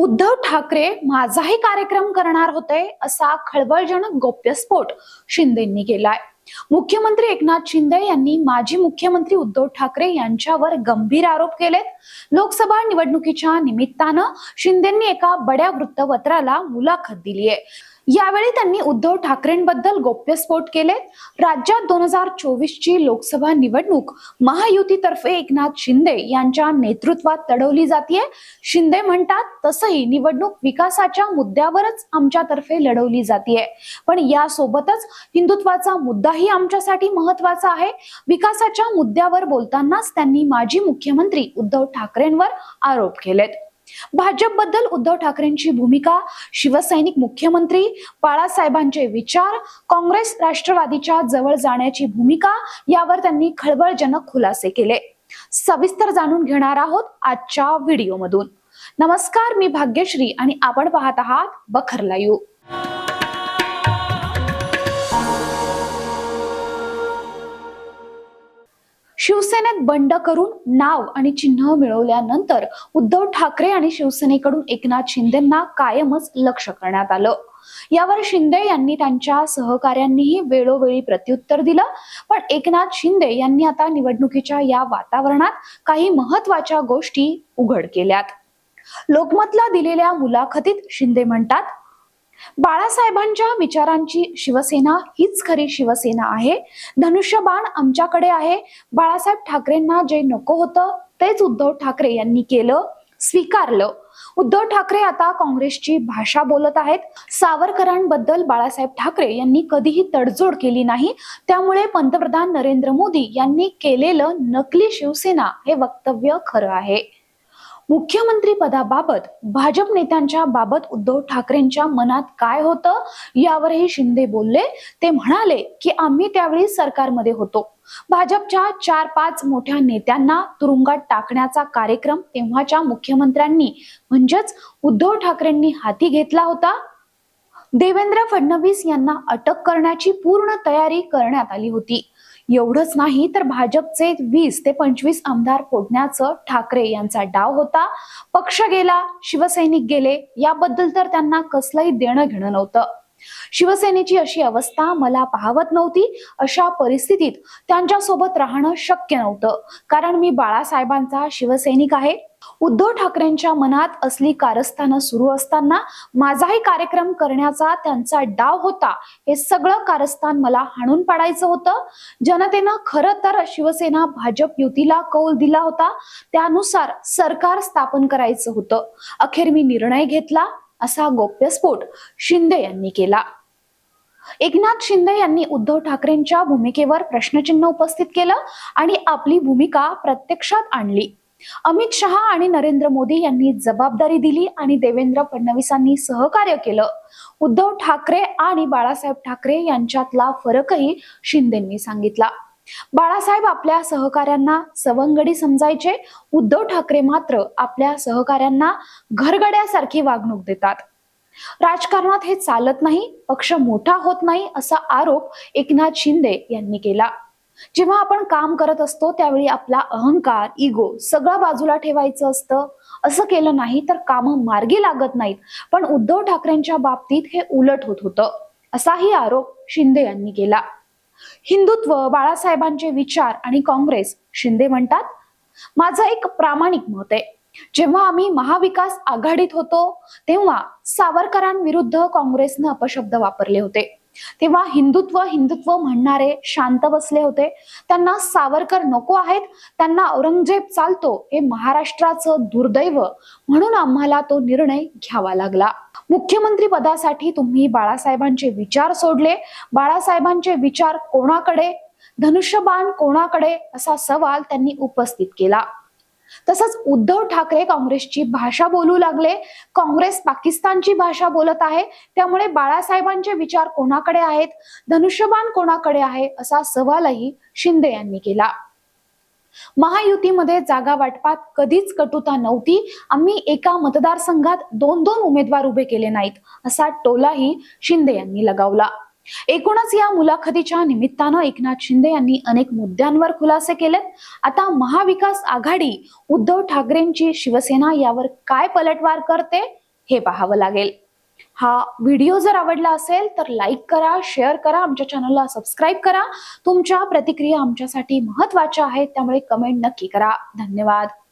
उद्धव ठाकरे माझाही कार्यक्रम करणार होते असा खळबळजनक गोप्यस्फोट शिंदेंनी केलाय. मुख्यमंत्री एकनाथ शिंदे यांनी माजी मुख्यमंत्री उद्धव ठाकरे यांच्यावर गंभीर आरोप केलेत. लोकसभा निवडणुकीच्या निमित्तानं शिंदेंनी एका बड्या वृत्तपत्राला मुलाखत दिली आहे यावेळी त्यांनी उद्धव ठाकरेंबद्दल गोप्यस्फोट केले. राज्यात दोन हजार चोवीस ची लोकसभा निवडणूक महायुतीतर्फे एकनाथ शिंदे यांच्या नेतृत्वात लढवली जाते शिंदे म्हणतात तसंही निवडणूक विकासाच्या मुद्द्यावरच आमच्यातर्फे लढवली जाते पण यासोबतच हिंदुत्वाचा मुद्दाही आमच्यासाठी महत्त्वाचा आहे. विकासाच्या मुद्द्यावर बोलतानाच त्यांनी माजी मुख्यमंत्री उद्धव ठाकरेंवर आरोप केलेत. भाजपबद्दल उद्धव ठाकरेंची भूमिका शिवसैनिक मुख्यमंत्री बाळासाहेबांचे विचार काँग्रेस राष्ट्रवादीच्या जवळ जाण्याची भूमिका यावर त्यांनी खळबळजनक खुलासे केले. सविस्तर जाणून घेणार आहोत आजच्या व्हिडिओमधून. नमस्कार मी भाग्यश्री आणि आपण पाहत आहात बखरला यू शिवसेनेत बंड करून नाव आणि चिन्ह मिळवल्यानंतर उद्धव ठाकरे आणि शिवसेनेकडून एकनाथ शिंदेना कायमच लक्ष करण्यात आलं. यावर शिंदे यांनी त्यांच्या सहकाऱ्यांनीही वेळोवेळी प्रत्युत्तर दिलं. पण एकनाथ शिंदे यांनी आता निवडणुकीच्या या वातावरणात काही महत्त्वाच्या गोष्टी उघड केल्यात. लोकमतला दिलेल्या मुलाखतीत शिंदे म्हणतात बाळासाहेबांच्या विचारांची शिवसेना हीच खरी शिवसेना आहे. धनुष्यबाण आमच्याकडे आहे. बाळासाहेब ठाकरेंना जे नको होतं तेच उद्धव ठाकरे यांनी केलं स्वीकारलं. उद्धव ठाकरे आता काँग्रेसची भाषा बोलत आहेत. सावरकरांबद्दल बाळासाहेब ठाकरे यांनी कधीही तडजोड केली नाही. त्यामुळे पंतप्रधान नरेंद्र मोदी यांनी केलेलं नकली शिवसेना हे वक्तव्य खरं आहे. मुख्यमंत्री पदाबाबत भाजप नेत्यांच्या बाबत उद्धव ठाकरेंच्या मनात काय होतं यावरही शिंदे बोलले. ते म्हणाले की आम्ही त्यावेळी सरकारमध्ये होतो. भाजपच्या चार पाच मोठ्या नेत्यांना तुरुंगात टाकण्याचा कार्यक्रम तेव्हाच्या मुख्यमंत्र्यांनी म्हणजेच उद्धव ठाकरेंनी हाती घेतला होता. देवेंद्र फडणवीस यांना अटक करण्याची पूर्ण तयारी करण्यात आली होती. एवढंच नाही तर भाजपचे वीस ते पंचवीस आमदार फोडण्याचं ठाकरे यांचा डाव होता. पक्ष गेला शिवसैनिक गेले याबद्दल तर त्यांना कसलंही देणं घेणं नव्हतं. शिवसेनेची अशी अवस्था मला पाहवत नव्हती. अशा परिस्थितीत त्यांच्यासोबत राहणं शक्य नव्हतं. कारण मी बाळासाहेबांचा शिवसैनिक आहे. उद्धव ठाकरेंच्या मनात असली कारस्थानं सुरू असताना माझाही कार्यक्रम करण्याचा त्यांचा डाव होता. हे सगळं कारस्थान मला हाणून पाडायचं होतं. जनतेनं खरं तर शिवसेना भाजप युतीला कौल दिला होता. त्यानुसार सरकार स्थापन करायचं होतं. अखेर मी निर्णय घेतला असा गोप्यस्फोट शिंदे यांनी केला. एकनाथ शिंदे यांनी उद्धव ठाकरेंच्या भूमिकेवर प्रश्नचिन्ह उपस्थित केलं आणि आपली भूमिका प्रत्यक्षात आणली. अमित शहा आणि नरेंद्र मोदी यांनी जबाबदारी दिली आणि देवेंद्र फडणवीसांनी सहकार्य केलं. उद्धव ठाकरे आणि बाळासाहेब ठाकरे यांच्यातला फरकही शिंदेंनी सांगितला. बाळासाहेब आपल्या सहकाऱ्यांना सवंगडी समजायचे उद्धव ठाकरे मात्र आपल्या सहकाऱ्यांना घरगड्यासारखी वागणूक देतात. राजकारणात हे चालत नाही पक्ष मोठा होत नाही असा आरोप एकनाथ शिंदे यांनी केला. जेव्हा आपण काम करत असतो त्यावेळी आपला अहंकार इगो सगळं बाजूला ठेवायचं असतं. असं केलं नाही तर कामं मार्गी लागत नाहीत. पण उद्धव ठाकरेंच्या बाबतीत हे उलट होत होतं. असाही आरोप शिंदे यांनी केला. हिंदुत्व बाळासाहेबांचे विचार आणि काँग्रेस शिंदे म्हणतात माझं एक प्रामाणिक मत आहे. जेव्हा आम्ही महाविकास आघाडीत होतो तेव्हा सावरकरांविरुद्ध काँग्रेसनं अपशब्द वापरले होते. तेव्हा हिंदुत्व हिंदुत्व म्हणणारे शांत बसले होते. त्यांना सावरकर नको आहेत त्यांना औरंगजेब चालतो हे महाराष्ट्राचं दुर्दैव म्हणून आम्हाला तो निर्णय घ्यावा लागला. मुख्यमंत्री पदासाठी तुम्ही बाळासाहेबांचे विचार सोडले. बाळासाहेबांचे विचार कोणाकडे? धनुष्यबाण कोणाकडे? असा सवाल त्यांनी उपस्थित केला. तसंच उद्धव ठाकरे काँग्रेसची भाषा बोलू लागले. काँग्रेस पाकिस्तानची भाषा बोलत आहे. त्यामुळे बाळासाहेबांचे विचार कोणाकडे आहेत? धनुष्यबाण कोणाकडे आहे? असा सवालही शिंदे यांनी केला. महायुतीमध्ये जागा वाटपात कधीच कटुता नव्हती. आम्ही एका मतदारसंघात दोन दोन उमेदवार उभे केले नाहीत असा टोलाही शिंदे यांनी लगावला. एकूणच या मुलाखतीच्या निमित्तानं एकनाथ शिंदे यांनी अनेक मुद्द्यांवर खुलासे केलेत. आता महाविकास आघाडी उद्धव ठाकरेंची शिवसेना यावर काय पलटवार करते हे पाहावं लागेल. हा व्हिडिओ जर आवडला असेल तर लाईक करा शेअर करा आमच्या चॅनलला सबस्क्राईब करा. तुमच्या प्रतिक्रिया आमच्यासाठी महत्त्वाच्या आहेत त्यामुळे कमेंट नक्की करा. धन्यवाद.